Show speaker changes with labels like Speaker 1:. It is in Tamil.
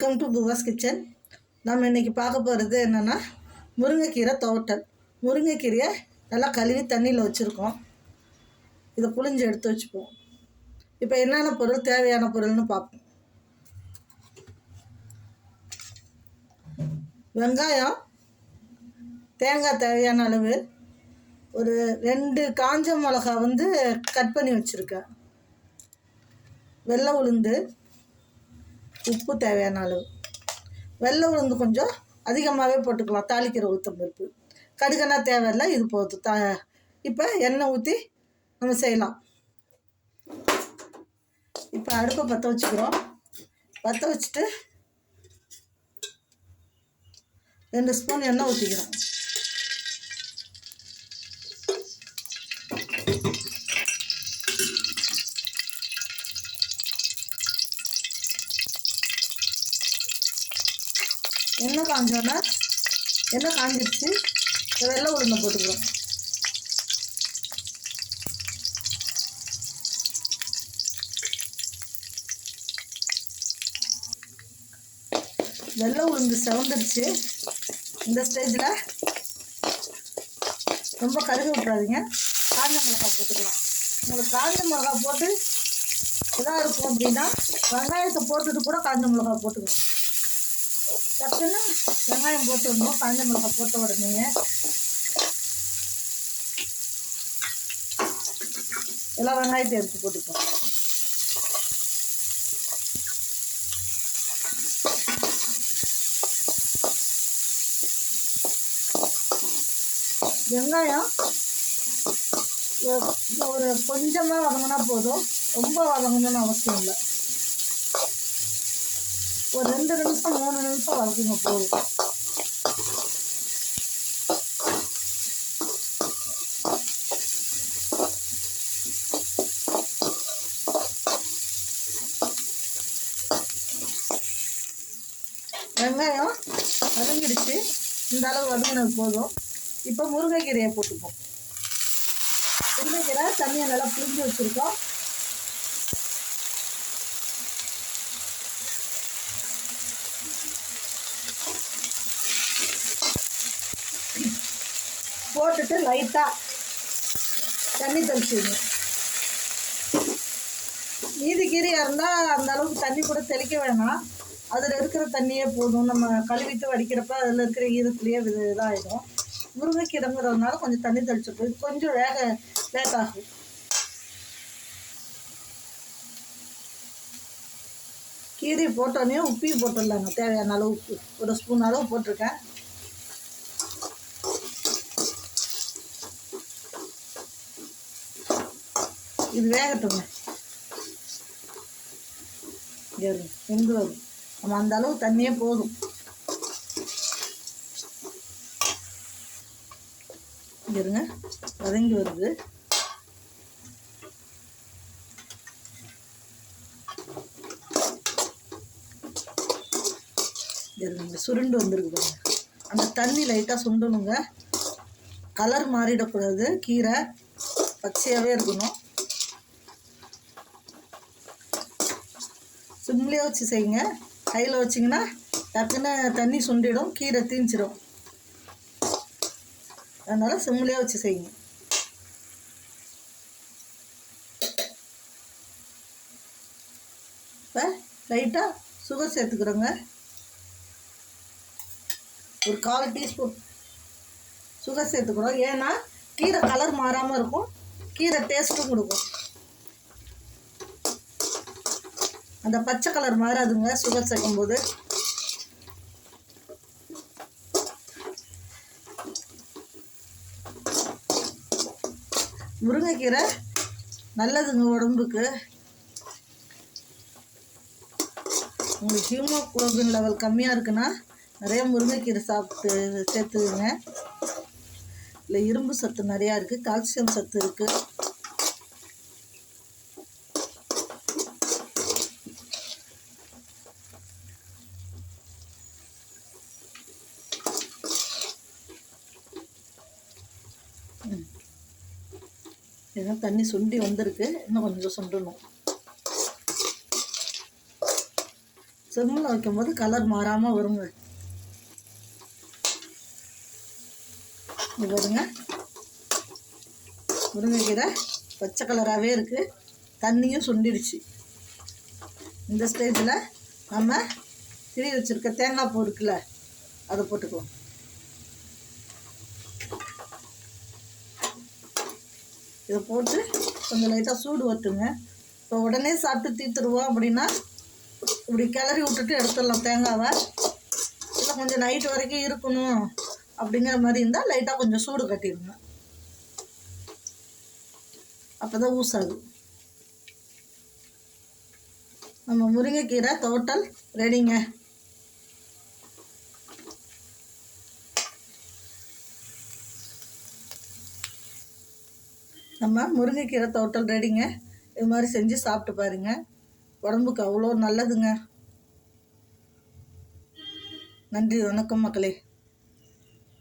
Speaker 1: வெல்கம் டு புவாஸ் கிச்சன் நம்ம இன்றைக்கி பார்க்க போகிறது என்னென்னா முருங்கைக்கீரை தோட்டல் முருங்கைக்கீரையை நல்லா கழுவி தண்ணியில் வச்சுருக்கோம். இதை புளிஞ்சு எடுத்து வச்சுப்போம். இப்போ என்னென்ன பொருள் தேவையான பொருள்னு பார்ப்போம். வெங்காயம் தேங்காய் தேவையான அளவு ஒரு ரெண்டு காஞ்ச மிளகா வந்து கட் பண்ணி வச்சுருக்கேன். வெள்ளை உளுந்து உப்பு தேவையான அளவு. வெள்ளை உளுந்து கொஞ்சம் அதிகமாகவே போட்டுக்கலாம். தாளிக்கிற உளுத்தம் பருப்பு. கடுகனா தேவையில்லை இது போதும். தா இப்போ எண்ணெய் ஊற்றி நம்ம செய்யலாம். இப்போ அடுப்பை பற்ற வச்சுக்கிறோம். பற்ற வச்சுட்டு ரெண்டு ஸ்பூன் எண்ணெய் ஊற்றிக்கிறோம் எண்ணெய் காஞ்சோன்னா எண்ணெய் காஞ்சிடுச்சு வெள்ளை உளுந்தை போட்டுக்கிறோம். வெள்ளை உளுந்து செவந்துடுச்சு இந்த ஸ்டேஜில் ரொம்ப கருக விட்றாதீங்க காஞ்ச மிளகா போட்டுக்கலாம். உங்களுக்கு காஞ்ச மிளகா போட்டு இதாக இருக்கும் அப்படின்னா வெங்காயத்தை போட்டுட்டு கூட காஞ்ச மிளகா போட்டுக்கலாம். டப்புன்னு வெங்காயம் போட்டு விடணும் காஞ்ச மிளகாய் போட்ட விடணுங்க எல்லாம் வெங்காயத்தை எடுத்து போட்டுப்போம் வெங்காயம் ஒரு- ஒரு கொஞ்சமாக வதங்கினா போதும். ரொம்ப வதங்கணும்னு அவசியம் இல்லை. ஒரு ரெண்டு நிமிஷம் மூணு நிமிஷம் வதக்குங்க போதும் வெங்காயம் வதங்கிடுச்சு. இந்த அளவு வதங்கினது போதும். இப்போ முருங்கைக்கீரையை போட்டுப்போம். முருங்கைக்கீரை தண்ணியை நல்லா புரிஞ்சு வச்சுருக்கோம். போட்டுட்டு லைட்டாக தண்ணி தெளிச்சுங்க மீதி கீரையாக இருந்தால் அந்த அளவுக்கு தண்ணி கூட தெளிக்க வேணாம். அதில் இருக்கிற தண்ணியே போதும். நம்ம கழுவிட்டு வடிக்கிறப்ப அதில் இருக்கிற ஈரத்துலேயே இது இதாகிடும் முருங்கைக்கீரைங்கிறதுனால கொஞ்சம் தண்ணி தெளிச்சுட்டு கொஞ்சம் வேக லேட் ஆகும் கீரை போட்டோன்னே உப்பையும் போட்டுடலாங்க. தேவையான அளவு உப்பு. ஒரு ஸ்பூன் அளவு போட்டிருக்கேன். இது வேகட்டுங்க இங்க வெந்து வரும். நம்ம அந்த அளவு தண்ணியே போதும். இருங்க வதங்கி வருது. இருங்க, சுருண்டு வந்திருக்கு பாருங்க. அந்த தண்ணி லைட்டாக சுண்டணுங்க. கலர் மாறிடக்கூடாது. கீரை பச்சையாகவே இருக்கணும். சிம்லேயே வச்சு செய்யுங்க. கையில் வச்சிங்கன்னா டக்குன்னு தண்ணி சுண்டிடும் கீரை தீஞ்சிடும் அதனால் சிம்லேயே வச்சு செய்யுங்க. இப்போ லைட்டாக சுகர் சேர்த்துக்கிறோங்க. ஒரு கால் டீஸ்பூன் சுகர் சேர்த்துக்கிறோம். ஏன்னா கீரை கலர் மாறாமல் இருக்கும். கீரை டேஸ்ட்டும் கொடுக்கும். அந்த பச்சை கலர் மாறாதுங்க சுகர் சேர்க்கும்போது. முருங்கைக்கீரை நல்லதுங்க உடம்புக்கு. உங்களுக்கு ஹீமோக்ளோபின் லெவல் கம்மியாக இருக்குன்னா நிறைய முருங்கைக்கீரை சாப்பிட்டு சேர்த்துக்குங்க. இல்லை இரும்பு சத்து நிறையா இருக்குது கால்சியம் சத்து இருக்குது இதெல்லாம் தண்ணி சுண்டி வந்திருக்கு. இன்னும் கொஞ்சம் சுண்டணும். செம்மில் வைக்கும்போது கலர் மாறாமல் வருங்க. இது பாருங்க. முருங்கைக்கீரை பச்சை கலராகவே இருக்குது தண்ணியும் சுண்டிடுச்சு. இந்த ஸ்டேஜில் நம்ம திரி வச்சுருக்க தேங்காய் பூ இருக்குல்ல அதை போட்டுக்குவோம். இதை போட்டு கொஞ்சம் லைட்டாக சூடு வட்டுங்க இப்போ உடனே சாப்பிட்டு தீர்த்துருவோம் அப்படின்னா இப்படி கிளறி விட்டுட்டு எடுத்துடலாம் தேங்காவை. இல்லை கொஞ்சம் நைட் வரைக்கும் இருக்கணும் அப்படிங்கிற மாதிரி இருந்தால் லைட்டாக கொஞ்சம் சூடு கட்டிடுங்க. அப்போ தான் ஊசாது. நம்ம முருங்கைக்கீரை தோட்டல் ரெடிங்க நம்ம முருங்கைக்கீரை தோட்டல் ரெடிங்க இது மாதிரி செஞ்சு சாப்பிட்டு பாருங்க. உடம்புக்கு அவ்வளோ நல்லதுங்க. நன்றி வணக்கம் மக்களே.